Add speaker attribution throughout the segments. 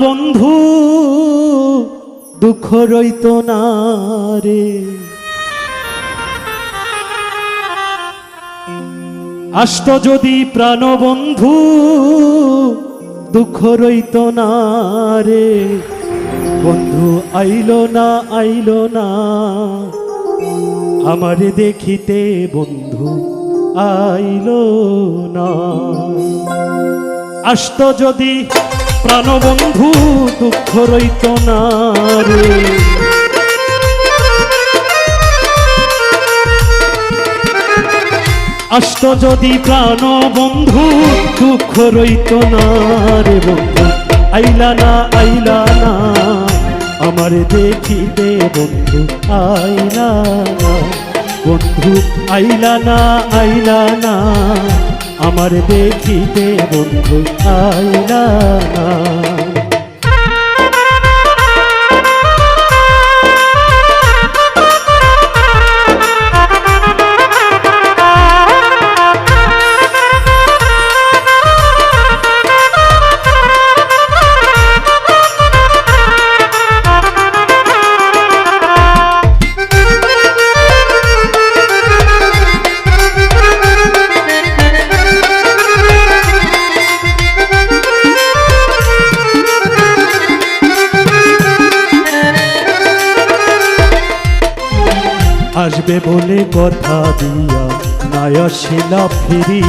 Speaker 1: বন্ধু, দুঃখ রইত না রে। আষ্ট যদি প্রাণ বন্ধু, দুঃখ রইত না রে। বন্ধু, আইল না আইল না। আমারে দেখিতে বন্ধু, আইল না। আষ্ট যদি প্রাণবন্ধু দুঃখ রইত না রে। আষ্ট যদি প্রাণ বন্ধু দুঃখ রইত না রে বন্ধু, আইলা না আইলা না। আমার দেখিতে বন্ধু, আইলা না। বন্ধু, আইলা না আইলা না। আমার দেখিতে বন্ধু আইলা না। আসবে বলে কথা দিয়া শিলা ফিরি।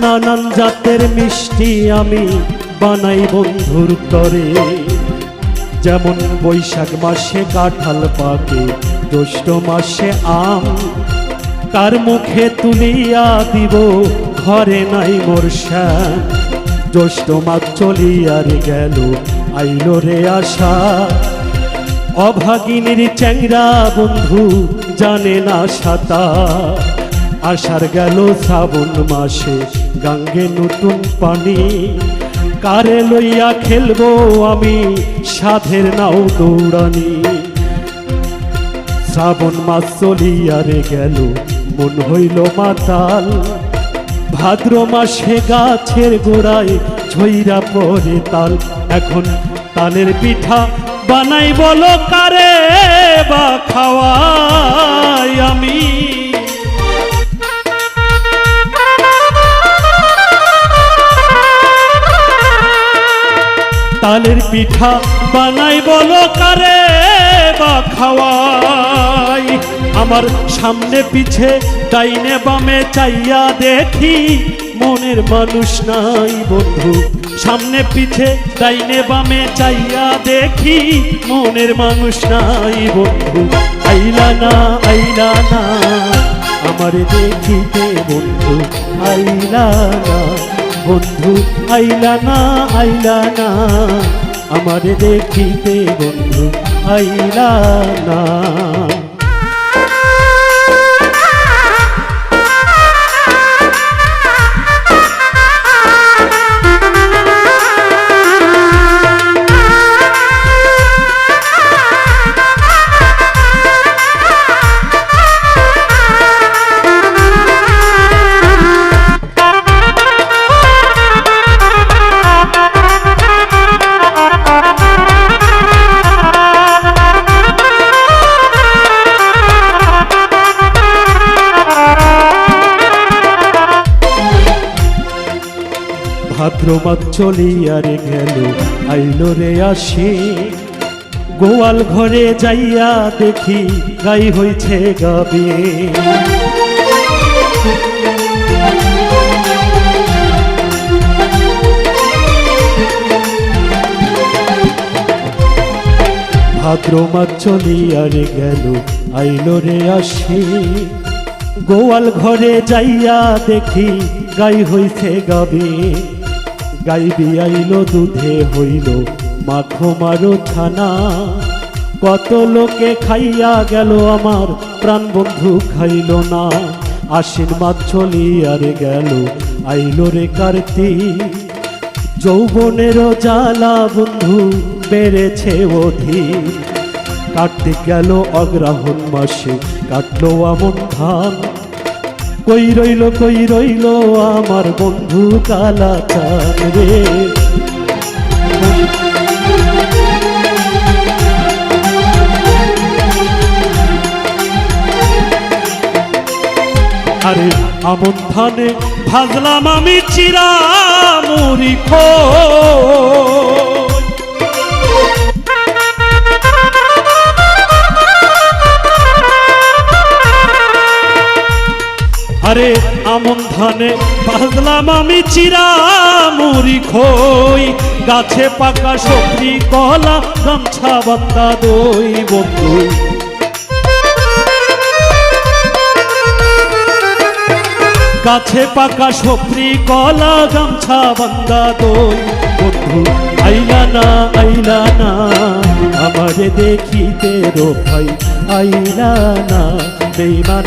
Speaker 1: নানান জাতের মিষ্টি আমি বানাই বন্ধুর তরে। যেমন বৈশাখ মাসে কাঁঠাল পাকে, জ্যৈষ্ঠ মাসে আম। তার মুখে তুলিয়া দিব, ঘরে নাই মোর শ্যাম। জ্যৈষ্ঠ মাস চলিয়ার গেল, আইলো রে আশা। অভাগিনীর চ্যাংরা বন্ধু জানে না সাঁতার আষাঢ় গেল শ্রাবণ মাসে, গাঙ্গে নতুন পানি। কারে লইয়া খেলব আমি সাধের নাও দৌড়ানি। শ্রাবণ মাস চলিয়ারে গেল, মন হইল মাতাল। ভাদ্র মাসে গাছের গোড়ায় ঝইরা পরে তাল। এখন তালের পিঠা বানাই বলো কারে বা খাওয়াই আমি। তালের পিঠা বানাই বলো কারে বা খাওয়াই। আমার সামনে পিছে ডাইনে বামে চাইয়া দেখি, মনের মানুষ নাই বন্ধু। সামনে পিছে ডাইনে বামে চাইয়া দেখি, মনের মানুষ নাই বন্ধু। আইলা না আইলা না, আমার দেখিতে বন্ধু। আইলা না, বন্ধু, আইলা না আইলা না, আমার দেখিতে বন্ধু। আইলা না। ভাদ্র মাস চলিয়ারে গেল, আইলো রে আসি। গোয়াল ঘরে যাইয়া দেখি, গাই হইছে গাবে। ভাদ্র মাস চলিয়ারে গেল, আইলো রে আসি। গোয়াল ঘরে যাইয়া দেখি, গাই হইছে গাবে। গাই বিয়াইল দুধে হইল, মাখো মারো ছানা। কত লোকে খাইয়া গেল, আমার প্রাণ বন্ধু খাইল না। আশ্বিন মাছ চলিয়ারে গেল, আইলো রে কার্তিক। যৌবনেরও জ্বালা বন্ধু, বেড়েছে অধীর কার্তিক গেল অগ্রহণ মাসে, কাটলো আমন ধান। কই রইল কই রইল আমার বন্ধু কালা চান রে? আরে আমন ধানে ভাজলাম আমি চিরা মুড়ি খো আরে আমন ধানে ভাজলাম আমি চিরা মুড়ি খই। গাছে পাকা সবজি, কলা, গামছা বান্দা দই বন্ধু গাছে পাকা সফরি কলা, গামছা বান্দা দই বন্ধু আইলা না আইলা না, আমারে দেখিতে রো ভাই আইলা না, বেইমান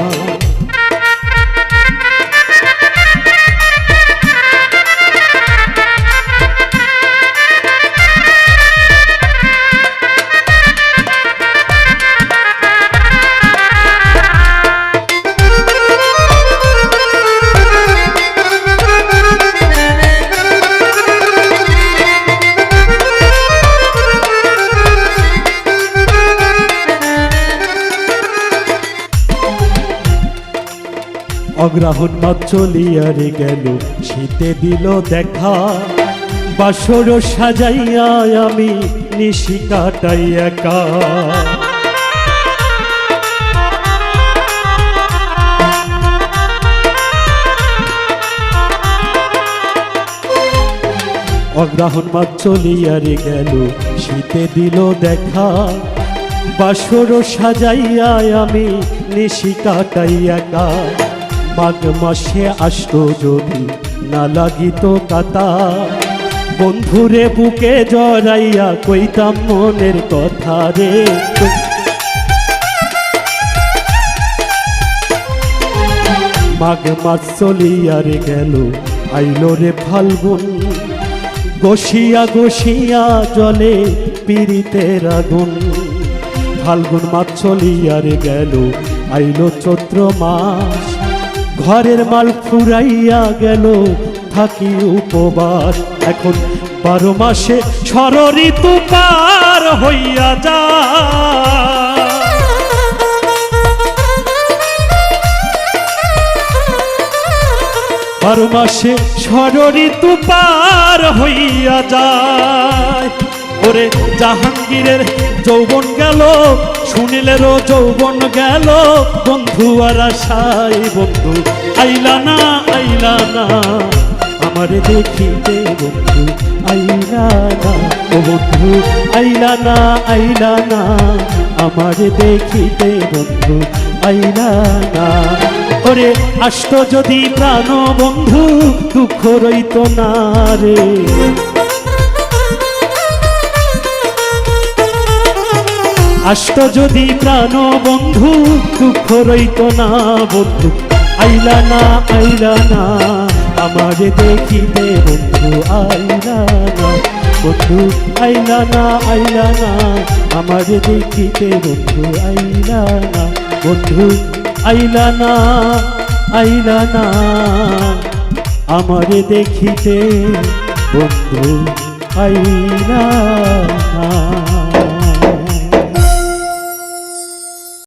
Speaker 1: অগ্রহণ মাত চলিয়ারে গেল, শীতে দিল দেখা। বাসর সাজাইয়া আমি নিশি কাটাই একা। অগ্রহণ মাত চলিয়ারে গেল, শীতে দিল দেখা। বাসর সাজাইয়া আমি নিশি কাটাই একা। মাঘ মাসে আসতো যদি না লাগিত কাতা। বন্ধুরে বুকে জড়াইয়া কইতাম মনের কথা রে। মাঘ মাস চলিয়ারে গেল, আইলো রে ফাল্গুন। গসিয়া গসিয়া জলে পীড়িতের আগুন। ফাল্গুন মাস চলিয়ারে গেল, আইলো চৈত্র মাস। ঘরের মাল ফুরাইয়া গেল, থাকি উপবাস। এখন বারো মাসে ষড় ঋতু পার হইয়া যা। বারো মাসে ষড় ঋতু পার হইয়া যায় ওরে জাহাঙ্গীরের যৌবন গেল শুনিলেরও যৌবন গেল। বন্ধু আর আশাই বন্ধু, আইলা না আইলা না। আমারে দেখিতে বন্ধু, আইলা না। ও বন্ধু, আইলা না আইলা না। আমারে দেখিতে বন্ধু, আইলা না। ওরে আষ্ট যদি প্রাণ বন্ধু, দুঃখ রইত না রে। আষ্ট যদি প্রাণ বন্ধু, দুঃখ রইত না বন্ধু। আইলা না আইলা না, আমারে দেখিতে বন্ধু, আইলা না। বন্ধু, আইলা না আইলা না, আমারে দেখিতে বন্ধু, আইলা না। বন্ধু, আইলা না আইলা না, আমারে দেখিতে বন্ধু, আইলা